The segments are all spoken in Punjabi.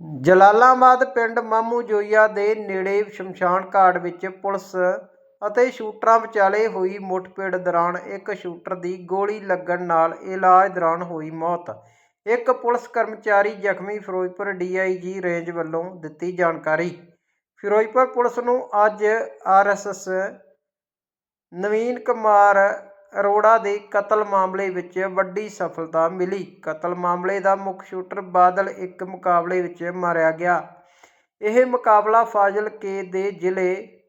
ਜਲਾਲਾਬਾਦ ਪਿੰਡ ਮਾਮੂ ਜੋਈਆ ਦੇ ਨੇੜੇ ਸ਼ਮਸ਼ਾਨ ਘਾਟ ਵਿੱਚ ਪੁਲਿਸ ਅਤੇ ਸ਼ੂਟਰਾਂ ਵਿਚਾਲੇ ਹੋਈ ਮੁੱਠਭੇੜ ਦੌਰਾਨ ਇੱਕ ਸ਼ੂਟਰ ਦੀ ਗੋਲੀ ਲੱਗਣ ਨਾਲ ਇਲਾਜ ਦੌਰਾਨ ਹੋਈ ਮੌਤ। ਇੱਕ ਪੁਲਿਸ ਕਰਮਚਾਰੀ ਜ਼ਖਮੀ ਫਿਰੋਜ਼ਪੁਰ ਡੀਆਈਜੀ ਰੇਂਜ ਵੱਲੋਂ ਦਿੱਤੀ ਜਾਣਕਾਰੀ। ਫਿਰੋਜ਼ਪੁਰ ਪੁਲਿਸ ਨੂੰ ਅੱਜ ਆਰਐਸਐਸ ਨਵੀਨ ਕੁਮਾਰ ਅਰੋੜਾ ਦੇ ਕਤਲ ਮਾਮਲੇ ਵਿੱਚ ਵੱਡੀ ਸਫਲਤਾ ਮਿਲੀ। ਕਤਲ ਮਾਮਲੇ ਦਾ ਮੁੱਖ ਸ਼ੂਟਰ ਬਾਦਲ ਇੱਕ ਮੁਕਾਬਲੇ ਵਿੱਚ ਮਾਰਿਆ ਗਿਆ। ਇਹ ਮੁਕਾਬਲਾ ਫਾਜ਼ਿਲਕੇ ਦੇ ਜ਼ਿਲ੍ਹੇ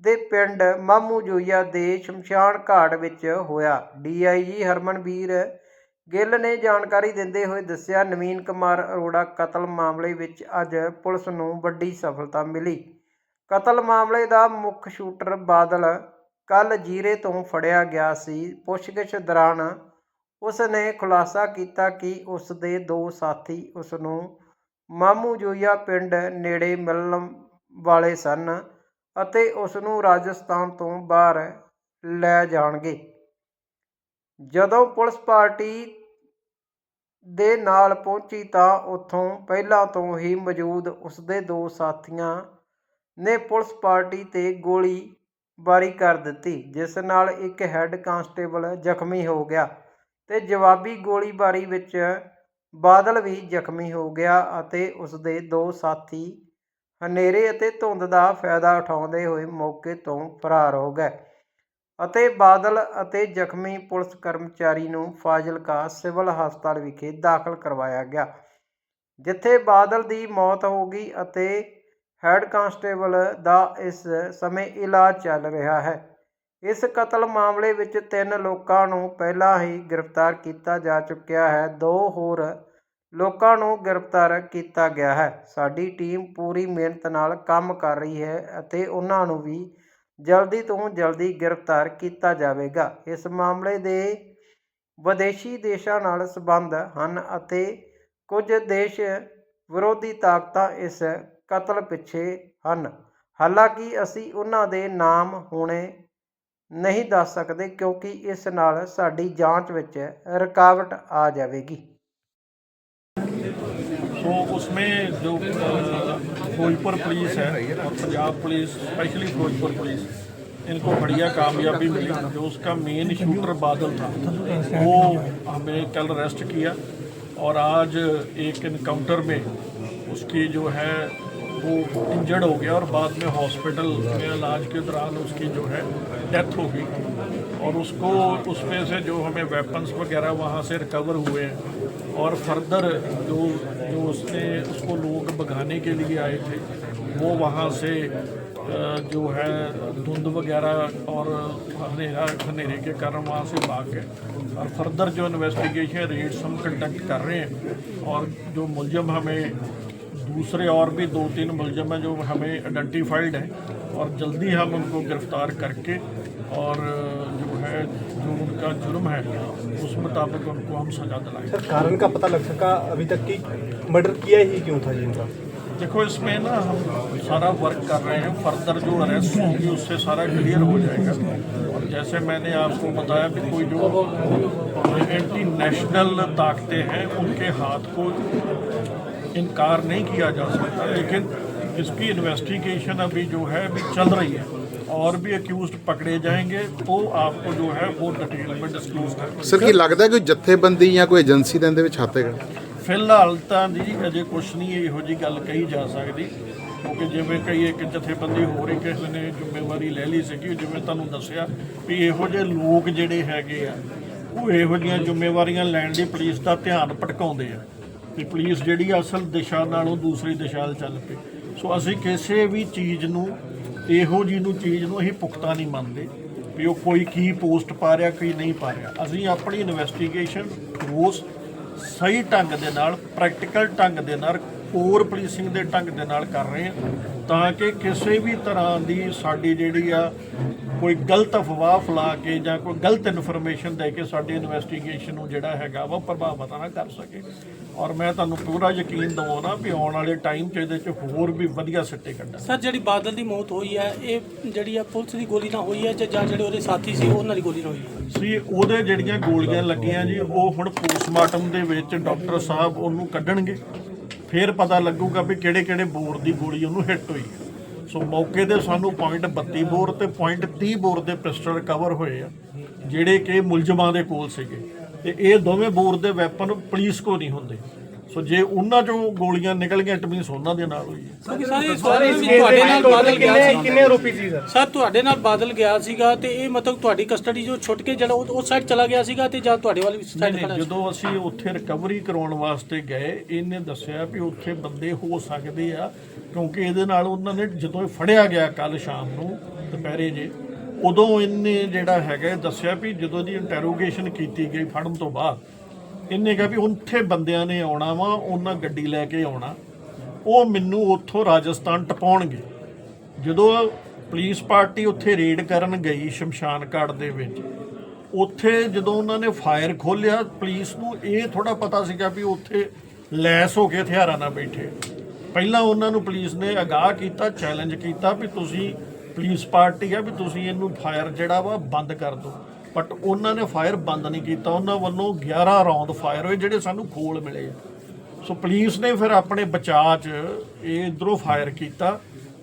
ਦੇ ਪਿੰਡ ਮਾਮੂ ਜੋਈਆ ਦੇ ਸ਼ਮਸ਼ਾਨ ਘਾਟ ਵਿੱਚ ਹੋਇਆ। ਡੀਆਈਜੀ ਹਰਮਨਵੀਰ ਗਿੱਲ ਨੇ ਜਾਣਕਾਰੀ ਦਿੰਦੇ ਹੋਏ ਦੱਸਿਆ, ਨਵੀਨ ਕੁਮਾਰ ਅਰੋੜਾ ਕਤਲ ਮਾਮਲੇ ਵਿੱਚ ਅੱਜ ਪੁਲਿਸ ਨੂੰ ਵੱਡੀ ਸਫਲਤਾ ਮਿਲੀ। ਕਤਲ ਮਾਮਲੇ ਦਾ ਮੁੱਖ ਸ਼ੂਟਰ ਬਾਦਲ ਕੱਲ ਜੀਰੇ ਤੋਂ ਫੜਿਆ ਗਿਆ ਸੀ। ਪੁੱਛਗਿੱਛ ਦੌਰਾਨ ਉਸ ਨੇ ਖੁਲਾਸਾ ਕੀਤਾ ਕਿ ਉਸ ਦੇ ਦੋ ਸਾਥੀ ਉਸ ਨੂੰ ਮਾਮੂ ਜੋਈਆ ਪਿੰਡ ਨੇੜੇ ਮਿਲਣ ਵਾਲੇ ਸਨ ਅਤੇ ਉਸ ਨੂੰ ਰਾਜਸਥਾਨ ਤੋਂ ਬਾਹਰ ਲੈ ਜਾਣਗੇ। ਜਦੋਂ ਪੁਲਿਸ ਪਾਰਟੀ ਦੇ ਨਾਲ ਪਹੁੰਚੀ ਤਾਂ ਉੱਥੋਂ ਪਹਿਲਾਂ ਤੋਂ ਹੀ ਮੌਜੂਦ ਉਸ ਦੇ ਦੋ ਸਾਥੀਆਂ ਨੇ ਪੁਲਿਸ ਪਾਰਟੀ ਤੇ ਗੋਲੀ ਬਾਰੀ ਕਰ ਦਿੱਤੀ, ਜਿਸ ਨਾਲ ਇੱਕ ਹੈੱਡ ਕਾਂਸਟੇਬਲ ਜ਼ਖਮੀ ਹੋ ਗਿਆ ਤੇ ਜਵਾਬੀ ਗੋਲੀਬਾਰੀ ਵਿੱਚ ਬਾਦਲ ਵੀ ਜ਼ਖਮੀ ਹੋ ਗਿਆ ਅਤੇ ਉਸ ਦੇ ਦੋ ਸਾਥੀ ਹਨੇਰੇ ਅਤੇ ਧੁੰਦ ਦਾ ਫਾਇਦਾ ਉਠਾਉਂਦੇ ਹੋਏ ਮੌਕੇ ਤੋਂ ਫਰਾਰ ਹੋ ਗਏ ਅਤੇ ਬਾਦਲ ਅਤੇ ਜ਼ਖਮੀ ਪੁਲਿਸ ਕਰਮਚਾਰੀ ਨੂੰ ਫਾਜ਼ਿਲਕਾ ਸਿਵਲ ਹਸਪਤਾਲ ਵਿਖੇ ਦਾਖਲ ਕਰਵਾਇਆ ਗਿਆ, ਜਿੱਥੇ ਬਾਦਲ ਦੀ ਮੌਤ ਹੋ ਗਈ ਅਤੇ ਹੈੱਡ ਕਾਂਸਟੇਬਲ ਦਾ ਇਸ ਸਮੇਂ ਇਲਾਜ ਚੱਲ ਰਿਹਾ ਹੈ। ਇਸ ਕਤਲ ਮਾਮਲੇ ਵਿੱਚ ਤਿੰਨ ਲੋਕਾਂ ਨੂੰ ਪਹਿਲਾਂ ਹੀ ਗ੍ਰਿਫਤਾਰ ਕੀਤਾ ਜਾ ਚੁੱਕਿਆ ਹੈ। ਦੋ ਹੋਰ ਲੋਕਾਂ ਨੂੰ ਗ੍ਰਿਫਤਾਰ ਕੀਤਾ ਗਿਆ ਹੈ। ਸਾਡੀ ਟੀਮ ਪੂਰੀ ਮਿਹਨਤ ਨਾਲ ਕੰਮ ਕਰ ਰਹੀ ਹੈ ਅਤੇ ਉਹਨਾਂ ਨੂੰ ਵੀ ਜਲਦੀ ਤੋਂ ਜਲਦੀ ਗ੍ਰਿਫਤਾਰ ਕੀਤਾ ਜਾਵੇਗਾ। ਇਸ ਮਾਮਲੇ ਦੇ ਵਿਦੇਸ਼ੀ ਦੇਸ਼ਾਂ ਨਾਲ ਸੰਬੰਧ ਹਨ ਅਤੇ ਕੁਝ ਦੇਸ਼ ਵਿਰੋਧੀ ਤਾਕਤਾਂ ਇਸ ਕਤਲ ਪਿੱਛੇ ਹਨ ਹਾਲਾਂਕਿ ਅਸੀਂ ਉਹਨਾਂ ਦੇ ਨਾਮ ਹੁਣੇ ਨਹੀਂ ਦੱਸ ਸਕਦੇ ਕਿਉਂਕਿ ਇਸ ਨਾਲ ਸਾਡੀ ਜਾਂਚ ਵਿੱਚ ਰੁਕਾਵਟ ਆ ਜਾਵੇਗੀ तो उसमें जो अ, फिरोजपुर पुलिस है और Punjab police specially Firozpur police इनको बढ़िया कामयाबी मिली जो उसका मेन शूटर बादल था वो हमें कल अरेस्ट किया और आज एक इनकाउंटर में उसकी जो है वो इंजर्ड हो गया और बाद में हॉस्पिटल में इलाज के दौरान उसकी जो है डेथ हो गई। और उसको उसमें से जो हमें वेपन्स वगैरह वहाँ से रिकवर हुए हैं। और फर्दर जो जो उसने, उसको लोग भगाने के लिए आए थे, वो वहाँ से जो है धुंध वगैरह और अंधेरा, अंधेरे के कारण वहाँ से भाग गए। और फर्दर जो इन्वेस्टिगेशन रेड्स हम कंडक्ट कर रहे हैं और जो मुलजम हमें दूसरे और भी दो तीन मुलजम हैं जो हमें आइडेंटिफाइड हैं और जल्दी हम उनको गिरफ़्तार करके और जो है जो उनका जुर्म है उस मुताबिक उनको हम सजा दिलाएँगे। सर कारण का पता लग सका अभी तक कि मर्डर किया ही क्यों था जिनका देखो इसमें ना हम सारा वर्क कर रहे हैं फर्दर जो अरेस्ट होगी उससे सारा क्लियर हो जाएगा। और जैसे मैंने आपको बताया कि कोई जो एंटी नेशनल ताकतें हैं उनके हाथ को इनकार नहीं किया जा सकता लेकिन इसकी इन्वेस्टिगेशन अभी जो है अभी चल रही है और भी अक्यूज पकड़े जाएंगे तो आपको जो है वो डिटेल में डिस्क्लोज करेंगे ਸਰ ਕੀ ਲੱਗਦਾ ਕੋਈ ਜਥੇਬੰਦੀ ਜਾਂ ਕੋਈ ਏਜੰਸੀ ਦੇ ਇਹਦੇ ਵਿੱਚ ਹੱਥ ਹੈਗਾ ਫਿਲਹਾਲ ਤਾਂ ਜੀ ਅਜੇ ਕੁਝ ਨਹੀਂ ਇਹੋ ਜੀ ਗੱਲ ਕਹੀ ਜਾ ਸਕਦੀ ਕਿਉਂਕਿ ਜਿਵੇਂ ਕਈ ਇੱਕ ਜਥੇਬੰਦੀ ਹੋਰ ਹੀ ਕਿਸੇ ਨੇ ਜ਼ਿੰਮੇਵਾਰੀ ਲੈ ਲਈ ਸੀਗੀ ਜਿਵੇਂ ਤੁਹਾਨੂੰ ਦੱਸਿਆ ਵੀ ਇਹੋ ਜਿਹੇ ਲੋਕ ਜਿਹੜੇ ਹੈਗੇ ਆ ਉਹ ਇਹੋ ਜਿਹੀਆਂ ਜ਼ਿੰਮੇਵਾਰੀਆਂ ਲੈਣ ਦੀ ਪੁਲਿਸ ਦਾ ਧਿਆਨ ਭਟਕਾਉਂਦੇ ਆ ਵੀ ਪੁਲਿਸ ਜਿਹੜੀ ਆ ਅਸਲ ਦਿਸ਼ਾ ਨਾਲੋਂ ਦੂਸਰੀ ਦਿਸ਼ਾ 'ਚ ਚੱਲ ਪਈ। ਸੋ ਅਸੀਂ ਕਿਸੇ ਵੀ ਚੀਜ਼ ਨੂੰ, ਇਹੋ ਜੀ ਨੂੰ ਚੀਜ਼ ਨੂੰ ਅਸੀਂ ਪੁਖਤਾ ਨਹੀਂ ਮੰਨਦੇ ਵੀ ਉਹ ਕੋਈ ਕੀ ਪੋਸਟ ਪਾ ਰਿਹਾ, ਕੀ ਨਹੀਂ ਪਾ ਰਿਹਾ। ਅਸੀਂ ਆਪਣੀ ਇਨਵੈਸਟੀਗੇਸ਼ਨ ਰੋਜ਼ ਸਹੀ ਢੰਗ ਦੇ ਨਾਲ ਪ੍ਰੈਕਟੀਕਲ ਢੰਗ ਦੇ ਨਾਲ ਕੋਰ ਪੁਲਿਸਿੰਗ ਦੇ ਢੰਗ ਦੇ ਨਾਲ ਕਰ ਰਹੇ ਹਾਂ ਤਾਂ ਕਿ ਕਿਸੇ ਵੀ ਤਰ੍ਹਾਂ ਦੀ ਸਾਡੀ ਜਿਹੜੀ ਆ ਕੋਈ ਗਲਤ ਅਫਵਾਹ ਫੈਲਾ ਕੇ ਜਾਂ ਕੋਈ ਗਲਤ ਇਨਫੋਰਮੇਸ਼ਨ ਦੇ ਕੇ ਸਾਡੀ ਇਨਵੈਸਟੀਗੇਸ਼ਨ ਨੂੰ ਜਿਹੜਾ ਹੈਗਾ ਵਾ ਪ੍ਰਭਾਵਿਤ ਨਾ ਕਰ ਸਕੇ। ਔਰ ਮੈਂ ਤੁਹਾਨੂੰ ਪੂਰਾ ਯਕੀਨ ਦਵਾਉਣਾ ਵੀ ਆਉਣ ਵਾਲੇ ਟਾਈਮ 'ਚ ਇਹਦੇ 'ਚ ਹੋਰ ਵੀ ਵਧੀਆ ਸਿੱਟੇ ਕੱਢਾਂਗੇ ਸਰ ਜਿਹੜੀ ਬਾਦਲ ਦੀ ਮੌਤ ਹੋਈ ਹੈ ਇਹ ਜਿਹੜੀ ਆ ਪੁਲਿਸ ਦੀ ਗੋਲੀ ਨਾਲ ਹੋਈ ਹੈ ਜਾਂ ਜਾਂ ਜਿਹੜੇ ਉਹਦੇ ਸਾਥੀ ਸੀ ਉਹਨਾਂ ਦੀ ਗੋਲੀ ਨਾਲ ਹੋਈ ਹੈ? ਸੀ ਉਹਦੇ ਜਿਹੜੀਆਂ ਗੋਲੀਆਂ ਲੱਗੀਆਂ ਜੀ ਉਹ ਹੁਣ ਪੋਸਟਮਾਰਟਮ ਦੇ ਵਿੱਚ ਡਾਕਟਰ ਸਾਹਿਬ ਉਹਨੂੰ ਕੱਢਣਗੇ। ਫਿਰ ਪਤਾ ਲੱਗੂਗਾ ਵੀ ਕਿਹੜੇ ਕਿਹੜੇ ਬੋਰ ਦੀ ਗੋਲੀ ਉਹਨੂੰ ਹਿੱਟ ਹੋਈ ਹੈ। ਸੋ ਮੌਕੇ ਤੇ ਸਾਨੂੰ ਪੁਆਇੰਟ 32 ਬੋਰ ਤੇ ਪੁਆਇੰਟ 30 ਬੋਰ ਦੇ ਪਿਸਟਲ ਰਿਕਵਰ ਹੋਏ ਆ ਜਿਹੜੇ ਕਿ ਮੁਲਜ਼ਮਾਂ ਦੇ ਕੋਲ ਸੀਗੇ। ਤੇ ਇਹ ਦੋਵੇਂ ਬੋਰ ਦੇ ਵੈਪਨ ਪੁਲਿਸ ਕੋ ਨਹੀਂ ਹੁੰਦੇ। ਸੋ ਜੇ ਉਹਨਾਂ ਚੋਂ ਗੋਲੀਆਂ ਨਿਕਲ ਗਈਆਂ ਇਟ ਮੀਨਸ ਉਹਨਾਂ ਦੇ ਨਾਲ ਹੋਈ ਹੈ ਸਰ ਇਹ ਸਵਾਲ ਵੀ ਤੁਹਾਡੇ ਨਾਲ ਬਾਦਲ ਗਿਆ ਸੀ। ਕਿੰਨੇ ਆਰੋਪੀ ਸੀ ਸਰ? ਸਰ ਤੁਹਾਡੇ ਨਾਲ ਬਾਦਲ ਗਿਆ ਸੀਗਾ ਤੇ ਇਹ ਮਤਲਬ ਤੁਹਾਡੀ ਕਸਟਡੀ ਜੋ ਛੁੱਟ ਕੇ ਜਿਹੜਾ ਉਹ ਸਾਈਡ ਚਲਾ ਗਿਆ ਸੀਗਾ ਤੇ ਜਾਂ ਤੁਹਾਡੇ ਵਾਲੀ ਸਾਈਡ ਖੜਾ ਸੀ? ਜਦੋਂ ਅਸੀਂ ਉੱਥੇ ਰਿਕਵਰੀ ਕਰਾਉਣ ਵਾਸਤੇ ਗਏ ਇਹਨੇ ਦੱਸਿਆ ਵੀ ਉੱਥੇ ਬੰਦੇ ਹੋ ਸਕਦੇ ਆ ਕਿਉਂਕਿ ਇਹਦੇ ਨਾਲ ਉਹਨਾਂ ਨੇ ਜਦੋਂ ਇਹ ਫੜਿਆ ਗਿਆ ਕੱਲ ਸ਼ਾਮ ਨੂੰ, ਦੁਪਹਿਰੇ ਜੇ, ਉਦੋਂ ਇਹਨੇ ਜਿਹੜਾ ਹੈਗਾ ਦੱਸਿਆ ਵੀ ਜਦੋਂ ਦੀ ਇੰਟਰੋਗੇਸ਼ਨ ਕੀਤੀ ਗਈ ਫੜਨ ਤੋਂ ਬਾਅਦ, ਇਹਨੇ ਕਿਹਾ ਵੀ ਉੱਥੇ ਬੰਦਿਆਂ ਨੇ ਆਉਣਾ ਵਾ, ਉਹਨਾਂ ਗੱਡੀ ਲੈ ਕੇ ਆਉਣਾ। ਉਹ ਮੈਨੂੰ ਉੱਥੋਂ ਰਾਜਸਥਾਨ ਟਪਾਉਣਗੇ। ਜਦੋਂ ਪੁਲਿਸ ਪਾਰਟੀ ਉੱਥੇ ਰੇਡ ਕਰਨ ਗਈ ਸ਼ਮਸ਼ਾਨ ਘਾਟ ਦੇ ਵਿੱਚ, ਉੱਥੇ ਜਦੋਂ ਉਹਨਾਂ ਨੇ ਫਾਇਰ ਖੋਲ੍ਹਿਆ, ਪੁਲਿਸ ਨੂੰ ਇਹ ਥੋੜਾ ਪਤਾ ਸੀਗਾ ਵੀ ਉੱਥੇ ਲੈਸ ਹੋ ਕੇ ਹਥਿਆਰਾਂ ਨਾਲ ਬੈਠੇ। ਪਹਿਲਾਂ ਉਹਨਾਂ ਨੂੰ ਪੁਲਿਸ ਨੇ ਅਗਾਹ ਕੀਤਾ ਚੈਲੰਜ ਕੀਤਾ ਵੀ ਤੁਸੀਂ ਪੁਲਿਸ ਪਾਰਟੀ ਆ, ਵੀ ਤੁਸੀਂ ਇਹਨੂੰ ਫਾਇਰ ਜਿਹੜਾ ਵਾ ਬੰਦ ਕਰ ਦਿਓ। ਬਟ ਉਹਨਾਂ ਨੇ ਫਾਇਰ ਬੰਦ ਨਹੀਂ ਕੀਤਾ। ਉਹਨਾਂ ਵੱਲੋਂ 11 ਰੌਂਦ ਫਾਇਰ ਹੋਏ ਜਿਹੜੇ ਸਾਨੂੰ ਖੋਲ ਮਿਲੇ ਆ। ਸੋ ਪੁਲਿਸ ਨੇ ਫਿਰ ਆਪਣੇ ਬਚਾਅ 'ਚ ਇਹ ਇਧਰੋਂ ਫਾਇਰ ਕੀਤਾ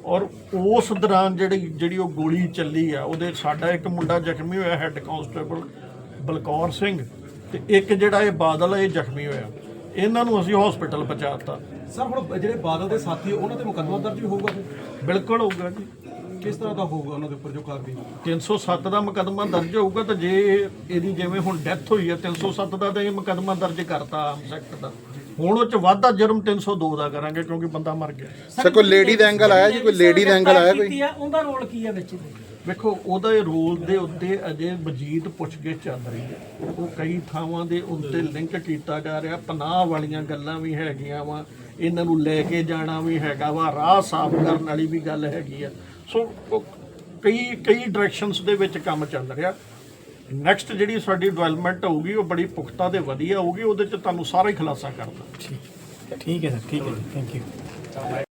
ਔਰ ਉਸ ਦੌਰਾਨ ਜਿਹੜੀ ਜਿਹੜੀ ਉਹ ਗੋਲੀ ਚੱਲੀ ਆ, ਉਹਦੇ ਸਾਡਾ ਇੱਕ ਮੁੰਡਾ ਜ਼ਖਮੀ ਹੋਇਆ ਹੈੱਡ ਕਾਂਸਟੇਬਲ ਬਲਕੌਰ ਸਿੰਘ ਤੇ ਇੱਕ ਜਿਹੜਾ ਇਹ ਬਾਦਲ ਇਹ ਜ਼ਖਮੀ ਹੋਇਆ। ਇਹਨਾਂ ਨੂੰ ਅਸੀਂ ਹਸਪੀਟਲ ਪਹੁੰਚਾਤਾ ਸਰ ਹੁਣ ਜਿਹੜੇ ਬਾਦਲ ਦੇ ਸਾਥੀ ਉਹਨਾਂ ਤੇ ਮੁਕੱਦਮਾ ਦਰਜ ਵੀ ਹੋਊਗਾ ਫਿਰ? ਬਿਲਕੁਲ ਹੋਊਗਾ ਜੀ। ਕਿਸ ਤਰ੍ਹਾਂ ਦਾ ਹੋਊਗਾ ਉਹਨਾਂ ਦੇ ਉੱਪਰ ਜੋ ਕਾਰਵਾਈ? 307 ਦਾ ਮੁਕੱਦਮਾ ਦਰਜ ਹੋਊਗਾ ਤਾਂ ਜੇ ਇਹਦੀ ਜਿਵੇਂ ਹੁਣ ਡੈਥ ਹੋਈ ਹੈ 307 ਦਾ ਤਾਂ ਇਹ ਮੁਕੱਦਮਾ ਦਰਜ ਕਰਤਾ ਆਮ ਸੈਕਟ ਦਾ। ਹੁਣ ਉਹ ਚ ਵਾਧਾ ਜੁਰਮ 302 ਦਾ ਕਰਾਂਗੇ ਕਿਉਂਕਿ ਬੰਦਾ ਮਰ ਗਿਆ। ਸਰ ਕੋਈ ਲੇਡੀ ਦਾ ਐਂਗਲ ਆਇਆ ਜੀ? ਕੋਈ ਲੇਡੀ ਦਾ ਐਂਗਲ ਆਇਆ ਕੋਈ? ਉਹਦਾ ਰੋਲ ਕੀ ਹੈ ਵਿੱਚ ਵੇਖੋ ਉਹਦਾ ਇਹ ਰੋਲ ਦੇ ਉੱਤੇ ਅਜੇ ਮਜੀਦ ਪੁੱਛਗਿੱਛ ਚੱਲ ਰਹੀ ਹੈ। ਉਹ ਕਈ ਥਾਵਾਂ ਦੇ ਉੱਤੇ ਲਿੰਕ ਕੀਤਾ ਜਾ ਰਿਹਾ ਪਨਾਹ ਵਾਲੀਆਂ ਗੱਲਾਂ ਵੀ ਹੈਗੀਆਂ ਵਾ। ਇਹਨਾਂ ਨੂੰ ਲੈ ਕੇ ਜਾਣਾ ਵੀ ਹੈਗਾ ਵਾ, ਰਾਹ ਸਾਫ਼ ਕਰਨ ਵਾਲੀ ਵੀ ਗੱਲ ਹੈਗੀ ਆ। ਸੋ ਉਹ ਕਈ ਕਈ ਡਾਇਰੈਕਸ਼ਨਸ ਦੇ ਵਿੱਚ ਕੰਮ ਚੱਲ ਰਿਹਾ। ਨੈਕਸਟ ਜਿਹੜੀ ਸਾਡੀ ਡਿਵੈਲਪਮੈਂਟ ਹੋਊਗੀ, ਉਹ ਬੜੀ ਪੁਖਤਾ ਤੇ ਵਧੀਆ ਹੋਊਗੀ, ਉਹਦੇ ਚ ਤੁਹਾਨੂੰ ਸਾਰਾ ਹੀ ਖੁਲਾਸਾ ਕਰਦਾ ਠੀਕ ਹੈ ਸਰ, ਠੀਕ ਹੈ ਥੈਂਕ ਯੂ